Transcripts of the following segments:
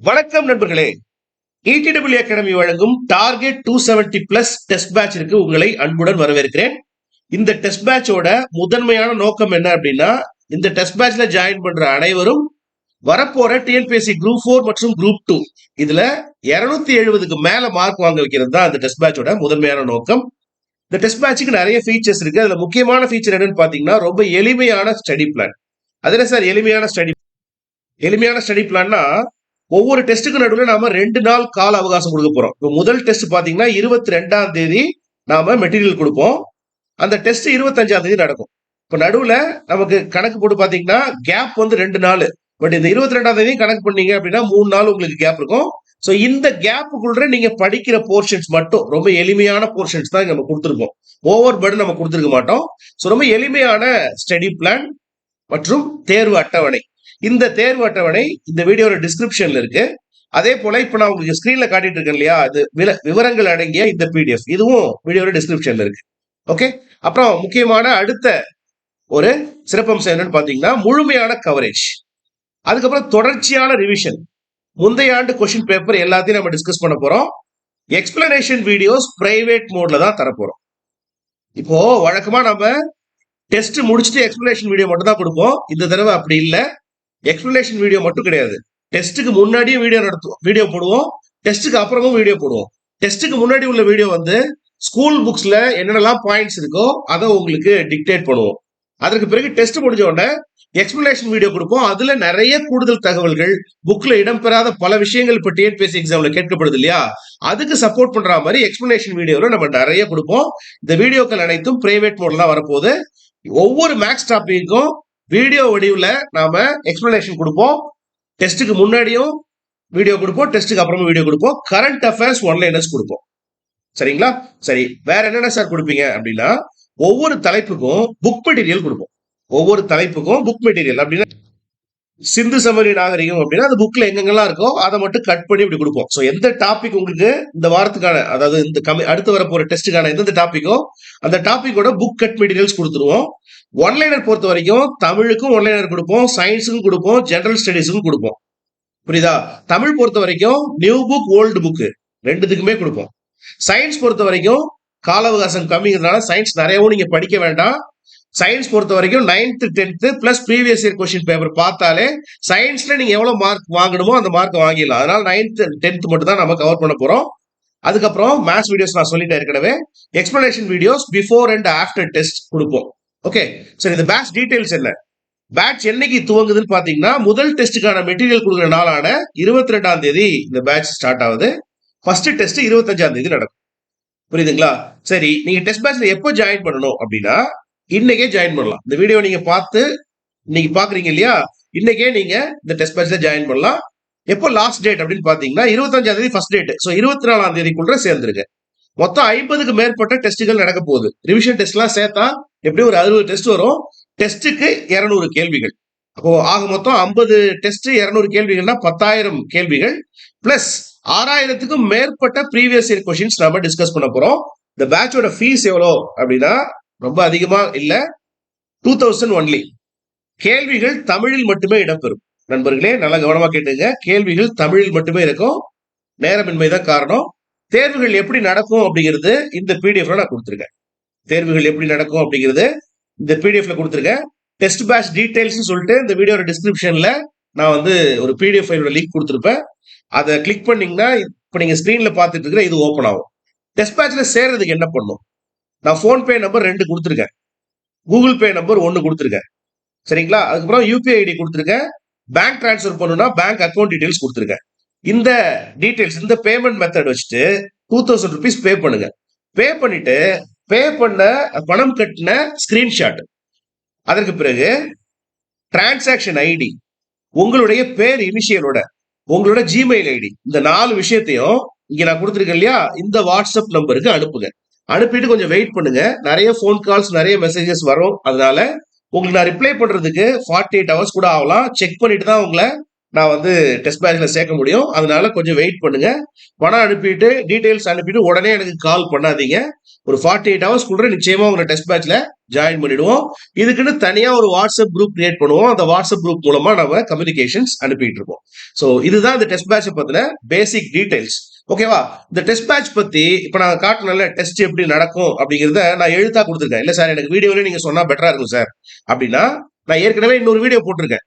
வணக்கம் நண்பர்களே. இடிடபிள்யூ அகாடமி வழங்கும் target two seventy plus test பேட்சிற்கு உங்களை அன்புடன் வரவேற்கிறேன். இந்த டெஸ்ட் பேட்சோட முதன்மையான நோக்கம் என்ன அப்படின்னா இந்த டெஸ்ட் பேட்ச்ல ஜாயின் பண்ற அனைவரும் வரப்போற டிஎன்பிஎஸ்சி குரூப் ஃபோர் மற்றும் குரூப் டூ இதுல இருநூத்தி எழுபதுக்கு மேல மார்க் வாங்க வைக்கிறது தான் அந்த டெஸ்ட் பேட்சோட முதன்மையான நோக்கம். இந்த டெஸ்ட் பேட்சுக்கு நிறைய ஃபீச்சர்ஸ் இருக்கு. அதுல முக்கியமான ஃபீச்சர் என்னன்னு பாத்தீங்கன்னா ரொம்ப எளிமையான ஸ்டடி பிளான் அதுல சார்? எளிமையான ஸ்டடி எளிமையான ஸ்டடி பிளான்னா ஒவ்வொரு டெஸ்ட்டுக்கு நடுவில் நாம ரெண்டு நாள் கால அவகாசம் கொடுக்க போறோம். இப்போ முதல் டெஸ்ட் பாத்தீங்கன்னா இருபத்தி ரெண்டாம் தேதி நாம மெட்டீரியல் கொடுப்போம். அந்த டெஸ்ட் இருபத்தஞ்சாம் தேதி நடக்கும். இப்போ நடுவில் நமக்கு கணக்கு போட்டு பார்த்தீங்கன்னா கேப் வந்து ரெண்டு நாள். பட் இந்த இருபத்தி ரெண்டாம் தேதி கணக்கு பண்ணீங்க அப்படின்னா மூணு நாள் உங்களுக்கு கேப் இருக்கும். ஸோ இந்த கேப்புக்குள்ள நீங்க படிக்கிற போர்ஷன்ஸ் மட்டும் ரொம்ப எளிமையான போர்ஷன்ஸ் தான் நம்ம கொடுத்துருக்கோம். ஓவர் பேர்டு நம்ம கொடுத்துருக்க மாட்டோம். ஸோ ரொம்ப எளிமையான ஸ்டடி பிளான் மற்றும் தேர்வு அட்டவணை. இந்த தேர்வு அட்டவணை இந்த வீடியோட டிஸ்கிரிப்ஷன்ல இருக்கு. அதே போல இப்ப நான் உங்களுக்கு ஸ்கிரீன்ல காட்டிட்டு இருக்கேன் இல்லையா? அது வில- விவரங்கள் அடங்கிய இந்த பிடிஎஃப் இதுவும் வீடியோட டிஸ்கிரிப்ஷன்ல இருக்கு. ஓகே அப்புறம் முக்கியமான அடுத்த ஒரு சிறப்பம்சம் என்னன்னு பாத்தீங்கன்னா முழுமையான கவரேஜ் அதுக்கப்புறம் தொடர்ச்சியான ரிவிஷன் முந்தைய ஆண்டு கொஸ்டின் பேப்பர் எல்லாத்தையும் நம்ம டிஸ்கஸ் பண்ண போறோம். எக்ஸ்பிளனேஷன் வீடியோஸ் பிரைவேட் மோட்ல தான் தரப்போறோம் இப்போ வழக்கமா நம்ம டெஸ்ட் முடிச்சுட்டு எக்ஸ்பிளனேஷன் வீடியோ மட்டும் தான் கொடுப்போம். இந்த தடவை அப்படி இல்லை. எக்ஸ்பிளனேஷன் வீடியோ மட்டும் கிடையாது. டெஸ்ட்டுக்கு முன்னாடியும் வீடியோ நடத்துவோம் வீடியோ போடுவோம். டெஸ்ட்டுக்கு அப்புறமும் வீடியோ போடுவோம். டெஸ்ட்டுக்கு முன்னாடி உள்ள வீடியோ வந்து ஸ்கூல் புக்ஸ்ல என்னென்னலாம் பாயிண்ட்ஸ் இருக்கோ அதை உங்களுக்கு டிக்டேட் பண்ணுவோம். அதற்கு பிறகு டெஸ்ட் முடிஞ்ச உடனே எக்ஸ்பிளனேஷன் வீடியோ கொடுப்போம். அதுல நிறைய கூடுதல் தகவல்கள் புக்ல இடம்பெறாத பல விஷயங்கள் இப்போ டிஎன்பிஎஸ்சி எக்ஸாம்ல கேட்கப்படுது இல்லையா? அதுக்கு சப்போர்ட் பண்ற மாதிரி எக்ஸ்பிளனேஷன் வீடியோல நம்ம நிறைய கொடுப்போம். இந்த வீடியோக்கள் அனைத்தும் பிரைவேட் மோட்லாம் வரப்போகுது. ஒவ்வொரு மேக்ஸ் டாப்பிக்கும் வீடியோ வடிவில் நாம எக்ஸ்பிளனேஷன் கொடுப்போம். டெஸ்ட்டுக்கு முன்னாடியும் வீடியோ கொடுப்போம். டெஸ்ட்டுக்கு அப்புறமா வீடியோ கொடுப்போம். கரண்ட் அஃபேர்ஸ் ஒன்லைனர்ஸ் கொடுப்போம். சரிங்களா? சரி வேற என்னென்ன சார் கொடுப்பீங்க அப்படின்னா ஒவ்வொரு தலைப்புக்கும் புக் மெட்டீரியல் கொடுப்போம். ஒவ்வொரு தலைப்புக்கும் புக் மெட்டீரியல் அப்படின்னா சிந்து சமவெளி நாகரிகம் அப்படின்னா அந்த புக்ல எங்கெங்கெல்லாம் இருக்கோ அதை மட்டும் கட் பண்ணி இப்படி கொடுப்போம். ஸோ எந்த டாபிக் உங்களுக்கு இந்த வாரத்துக்கான அதாவது இந்த கம்மி அடுத்து வர போற டெஸ்ட்டுக்கான எந்தெந்த டாப்பிக்கோ அந்த டாப்பிக்கோட புக் கட் மெட்டீரியல்ஸ் கொடுத்துருவோம். ஒன்லைனர் பொறுத்த வரைக்கும் தமிழுக்கும் ஒன்லைனர் கொடுப்போம் சயின்ஸுக்கும் கொடுப்போம் ஜென்ரல் ஸ்டடீஸுக்கும் கொடுப்போம். புரியுதா? தமிழ் பொறுத்த வரைக்கும் நியூ புக் ஓல்டு புக்கு ரெண்டுத்துக்குமே கொடுப்போம். சயின்ஸ் பொறுத்த வரைக்கும் கால அவகாசம் கம்மிங்கிறதுனால சயின்ஸ் நிறையவும் நீங்க படிக்க வேண்டாம். சயின்ஸ் பொறுத்த வரைக்கும் ninth tenth plus previous year question paper பார்த்தாலே சயின்ஸில் நீங்கள் எவ்வளோ மார்க் வாங்கணுமோ அந்த மார்க் வாங்கிடலாம். அதனால் நைன்த் டென்த்து மட்டும் தான் நம்ம கவர் பண்ண போகிறோம் அதுக்கப்புறம் மேத்ஸ் வீடியோஸ் நான் சொல்லிட்டேன் ஏற்கனவே. Explanation videos before and after test கொடுப்போம். ஓகே சரி இந்த பேட்ச் டீட்டெயில்ஸ் என்ன? பேட்ச் என்னைக்கு துவங்குதுன்னு பார்த்தீங்கன்னா முதல் டெஸ்ட்டுக்கான மெட்டீரியல் கொடுக்குற நாளான இருபத்தி ரெண்டாம் தேதி இந்த பேட்ச் ஸ்டார்ட் ஆகுது. ஃபர்ஸ்ட் டெஸ்ட் இருபத்தஞ்சாம் தேதி நடக்கும். புரியுதுங்களா? சரி நீங்க டெஸ்ட் பேட்ச்ல எப்போ ஜாயின் பண்ணணும் அப்படின்னா இன்னைக்கே ஜாயின் பண்ணலாம். இந்த வீடியோ நீங்க பார்த்து இன்னைக்கு பாக்குறீங்க இல்லையா? இன்னைக்கே நீங்க இந்த டெஸ்ட் பேட்ச்ல ஜாயின் பண்ணலாம். எப்போ லாஸ்ட் டேட் அப்படின்னு பாத்தீங்கன்னா இருபத்தஞ்சாம் தேதி ஃபர்ஸ்ட் டேட் ஸோ இருபத்தி நாலாம் தேதிக்குள்ள சேர்ந்துருங்க. மொத்தம் ஐம்பதுக்கு மேற்பட்ட டெஸ்ட்டுகள் நடக்க போகுது. ரிவிஷன் டெஸ்ட்லாம் சேர்த்தா எப்படியும் ஒரு அறுபது டெஸ்ட் வரும். டெஸ்ட்டுக்கு இருநூறு கேள்விகள். அப்போ ஆக மொத்தம் ஐம்பது டெஸ்ட் இருநூறு கேள்விகள்னா பத்தாயிரம் கேள்விகள். பிளஸ் ஆறாயிரத்துக்கும் மேற்பட்ட ப்ரீவியஸ் இயர் கொஷின்ஸ் நம்ம டிஸ்கஸ் பண்ண போறோம். இந்த பேட்சோட ஃபீஸ் எவ்வளோ அப்படின்னா ரொம்ப அதிகமா இல்ல. டூ தௌசண்ட் ஒன்லி கேள்விகள் தமிழில் மட்டுமே இடம்பெறும். நண்பர்களே நல்லா கவனமா கேட்டுங்க. கேள்விகள் தமிழில் மட்டுமே இருக்கும். நேரமின்மை தான் காரணம். தேர்வுகள் எப்படி நடக்கும் அப்படிங்கிறது இந்த பிடிஎஃப்ல நான் கொடுத்துருக்கேன். தேர்வுகள் எப்படி நடக்கும் அப்படிங்கிறது இந்த பிடிஎஃப்ல கொடுத்துருக்கேன். டெஸ்ட் பேட்ச் டீடைல்ஸ் சொல்லிட்டு இந்த வீடியோட டிஸ்கிரிப்ஷன்ல நான் வந்து ஒரு பிடிஎஃப் ஃபைலோட லிங்க் கொடுத்துருப்பேன். அதை கிளிக் பண்ணீங்கன்னா இப்போ நீங்க ஸ்க்ரீனில் பார்த்துட்டு இருக்கிற இது ஓப்பன் ஆகும். டெஸ்ட் பேட்ச்ல சேர்றதுக்கு என்ன பண்ணும்? நான் ஃபோன்பே நம்பர் ரெண்டு கொடுத்துருக்கேன். கூகுள் பே நம்பர் ஒன்று கொடுத்துருக்கேன். சரிங்களா? அதுக்கப்புறம் யூபிஐ ஐடி கொடுத்துருக்கேன். பேங்க் ட்ரான்ஸ்ஃபர் பண்ணணும்னா பேங்க் அக்கௌண்ட் டீடைல்ஸ் கொடுத்துருக்கேன். இந்த டீடைல்ஸ் இந்த பேமெண்ட் மெத்தட் வச்சுட்டு டூ தௌசண்ட் ருபீஸ் பே பண்ணுங்க. பே பண்ணிட்டு பே பண்ண பணம் கட்டின ஸ்கிரீன்ஷாட் அதற்கு பிறகு டிரான்சாக்ஷன் ஐடி உங்களுடைய பேர் இனிஷியலோட உங்களோட ஜிமெயில் ஐடி இந்த நாலு விஷயத்தையும் இங்க நான் கொடுத்துருக்கேன் இல்லையா? இந்த வாட்ஸ்அப் நம்பருக்கு அனுப்புங்க. அனுப்பிட்டு கொஞ்சம் வெயிட் பண்ணுங்க. நிறைய ஃபோன் கால்ஸ் நிறைய மெசேஜஸ் வரும். அதனால உங்களுக்கு நான் ரிப்ளை பண்றதுக்கு ஃபார்ட்டி எயிட் ஹவர்ஸ் கூட ஆகலாம். செக் பண்ணிட்டு தான் உங்களை நான் வந்து டெஸ்ட் பேட்ச்ல சேர்க்க முடியும். அதனால கொஞ்சம் வெயிட் பண்ணுங்க. பணம் அனுப்பிட்டு டீட்டெயில்ஸ் அனுப்பிட்டு உடனே எனக்கு கால் பண்ணாதீங்க. ஒரு ஃபார்ட்டி எயிட் ஹவர்ஸ் கூட நிச்சயமா உங்களை டெஸ்ட் பேட்ச்ல ஜாயின் பண்ணிடுவோம். இதுக்குன்னு தனியா ஒரு வாட்ஸ்அப் குரூப் கிரியேட் பண்ணுவோம். அந்த வாட்ஸ்அப் குரூப் மூலமா நம்ம கம்யூனிகேஷன்ஸ் அனுப்பிட்டு இருப்போம். ஸோ இதுதான் இந்த டெஸ்ட் பேட்ச் பத்தின பேசிக் டீடைல்ஸ் ஓகேவா இந்த டெஸ்ட் பேட்ச் பத்தி இப்ப நான் காட்டினல டெஸ்ட் எப்படி நடக்கும் அப்படிங்கறத நான் எழுத்தா கொடுத்துருக்கேன். இல்ல சார் எனக்கு வீடியோல நீங்க சொன்னா பெட்டரா இருக்கும் சார் அப்படின்னா நான் ஏற்கனவே இன்னொரு வீடியோ போட்டிருக்கேன்.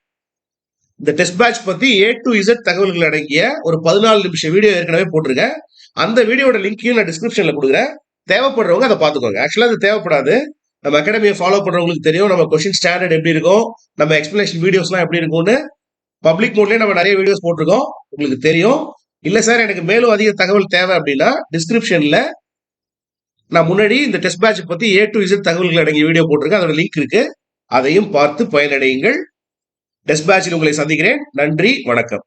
இந்த டெஸ்ட் பேட்ச் பத்தி ஏ டு இசட் தகவல்கள் அடங்கிய ஒரு பதினாலு நிமிஷம் வீடியோ ஏற்கனவே போட்டிருக்கேன். அந்த வீடியோட லிங்க்கையும் நான் டிஸ்கிரிப்ஷன்ல கொடுக்குறேன். தேவைப்படுறவங்க அதை பார்த்துக்கோங்க. ஆக்சுவலா அது தேவைப்படாது. நம்ம அகாடமியை ஃபாலோ பண்றவங்களுக்கு தெரியும் நம்ம கொஸ்டின் ஸ்டாண்டர்ட் எப்படி இருக்கும் நம்ம எக்ஸ்பிளேஷன் வீடியோஸ்லாம் எப்படி இருக்கும்னு. பப்ளிக் மோட்லயே நம்ம நிறைய வீடியோஸ் போட்டிருக்கோம். உங்களுக்கு தெரியும். இல்லை சார் எனக்கு மேலும் அதிக தகவல் தேவை அப்படின்னா டிஸ்கிரிப்ஷனில் நான் முன்னாடி இந்த டெஸ்ட் பேட்ச் பற்றி ஏ டு இசட் தகவல்கள் அடங்கிய வீடியோ போட்டிருக்கேன். அதோட லிங்க் இருக்கு. அதையும் பார்த்து பயனடையுங்கள். டெஸ்ட் பேட்சில் உங்களை சந்திக்கிறேன். நன்றி வணக்கம்.